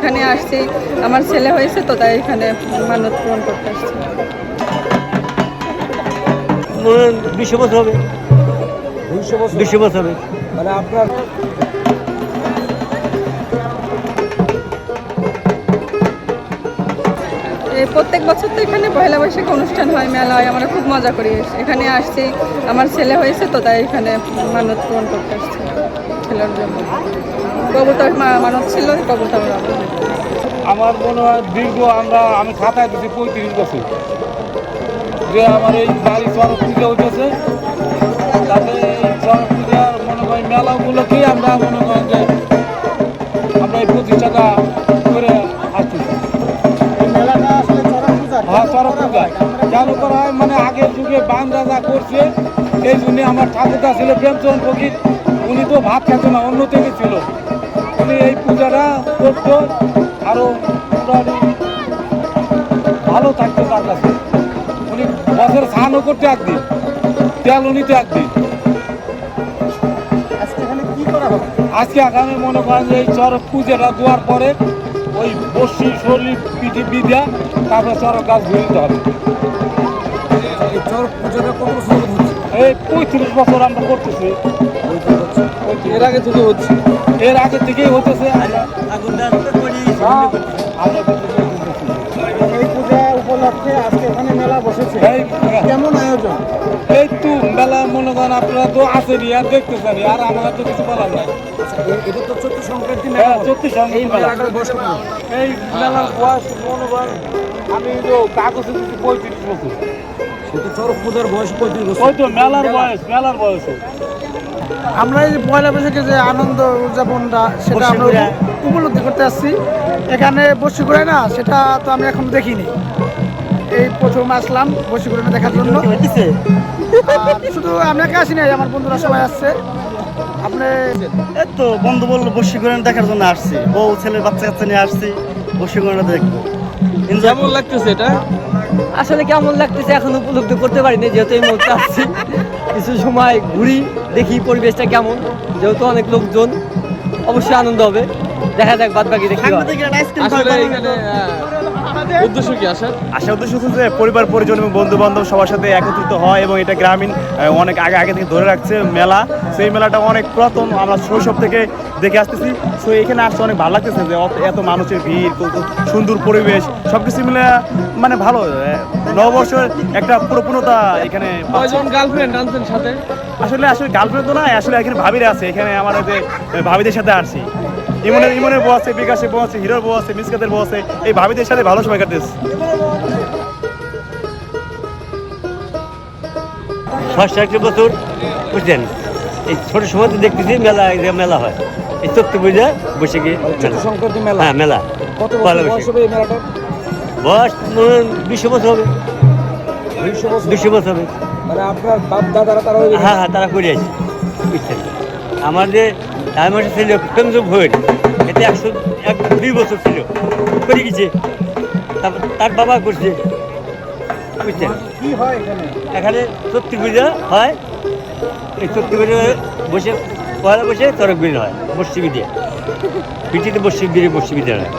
এখানে আসছি। আমার ছেলে হয়েছে তো তাই এখানে মানত পূরণ করতে আসছি। মনে বছর হবে। বছর। বছর হবে। মানে আপনার প্রত্যেক বছর তো এখানে পয়লা বৈশাখ অনুষ্ঠান হয়, মেলা হয়, আমরা খুব মজা করি। এখানে আসছি, আমার ছেলে হয়েছে তো তাই এখানে মানত পূরণ করতে আসছি ছেলের জন্য। কবুতর মানত ছিল, কবুতর আমার মনে হয় দীর্ঘ আমরা আমি খাতায় দিচ্ছি পঁয়ত্রিশ বছর। যে আমার এই বাড়ি চরক পূজা হইতেছে তাতে চরক পূজার মনে হয় মেলা উপলক্ষেই আমরা মনে করেন যে আমরা এই প্রতিষ্ঠাটা আগের যুগে বান রাজা করছে এই জন্য আমার ঠাকুরদা ছিল প্রেমচন্দ্র ফকির উনি তো ভাত খেত না অন্য থেকে ছিল। উনি এই পূজাটা করতো আরও মোটামুটি ভালো থাকতো তার কাছে। উনি বছর স্নানও করতে একদিন তেল উনি তো একদিন। আজকে এখানে এখানে মনে করেন যে এই চরক পূজাটা দেওয়ার পরে ওই বসি শরীর পিঠি বিদ্যা তারপরে চরক গাছ ধরে দিতে হবে। পঁয়ত্রিশ বছর আমরা করতেছি। এর আগে থেকে হচ্ছে। এর আগে থেকেই হতেছে আমরা হ্যাঁ, আমরা এই পূজা উপলক্ষে আজকে এখানে মেলা বসেছে। কেমন আয়োজন? এই তো মেলা মনে করেন আপনারা তো আসেনি আর দেখতেছেন আর আমার তো কিছু বলার নাই। এটা তো চৈত্র সংক্রান্তি হ্যাঁ মেলা। সত্যি সঙ্গে এই মেলা? এই মেলার বয়স মনে করেন আমি তো কাগজে দিচ্ছি পঁয়ত্রিশ বছর চরক পূজার বয়স পঁয়ত্রিশ বছর ওই তো মেলার বয়স মেলার বয়স আমরা এই পয়লা বৈশাখে যে আনন্দ উদযাপনটা সেটা আমরা উপলব্ধি করতে আসছি। এখানে বসি করে না সেটা তো আমি এখন দেখিনি। এই প্রথম আসলাম বসি করে দেখার জন্য। শুধু আমি একা আসি নাই আমার বন্ধুরা সবাই আসছে। আপনি এই তো বন্ধু বলল বশীকরণ দেখার জন্য আসছি। বউ ছেলের বাচ্চা কাচ্চা নিয়ে আসছি বশীকরণটা দেখব। কেমন লাগতেছে এটা? আসলে কেমন লাগতেছে এখন উপলব্ধি করতে পারিনি যেহেতু এই মুহূর্তে আসছি কিছু সময় ঘুরি দেখি পরিবেশটা কেমন যেহেতু অনেক লোকজন অবশ্যই আনন্দ হবে। দেখা যাক বাদ বাকি দেখি আসলে এখানে উদ্দেশ্য কি আসার আশা উদ্দেশ্য হচ্ছে যে পরিবার পরিজন এবং বন্ধু বান্ধব সবার সাথে একত্রিত হয় এবং এটা গ্রামীণ অনেক আগে আগে থেকে ধরে রাখছে মেলা। সেই মেলাটা অনেক পুরাতন আমরা শৈশব থেকে দেখে আসতেছি। সো এখানে আসতে অনেক ভালো লাগতেছে যে এত মানুষের ভিড় কত সুন্দর পরিবেশ সব কিছু মিলে মানে ভালো নববর্ষের একটা পুরোপূর্ণতা এখানে গার্লফ্রেন্ড আনছেন সাথে? আসলে আসলে গার্লফ্রেন্ড তো না আসলে এখানে ভাবিরা আছে এখানে আমার যে ভাবিদের সাথে আসছি। ইমনের ইমনের বউ আছে বিকাশের বউ আছে হিরোর বউ আছে মিসকাতের বউ আছে এই ভাবিদের সাথে ভালো সময় কাটতেছে। ষষ্ঠ বছর বুঝলেন? এই ছোট সময় তো দেখতেছি মেলা মেলা হয়। এই চৈত্র পূজা বসে গিয়ে চৈত্র সংক্রান্তি মেলা? হ্যাঁ মেলা। কত বয়স হবে এই বয়স মনে হয় দুশো বছর হবে। দুশো বছর? হবে। মানে আপনার বাপ দাদারা তারা ওই হ্যাঁ হ্যাঁ তারা করে আসছে। বুঝছেন? আমার যে টাইম ছিল প্রেমজুগ হয়ে এতে একশো এক দুই বছর ছিল। করে গেছে। তারপর তার বাবা করছে। বুঝছেন? কি হয় এখানে? সত্যি পূজা হয়। এই সত্যি পূজা বসে পয়লা বসে চরক বিল হয় বসি বিদে পিঠিতে বসি বিড়ে বসি বিদে হয়।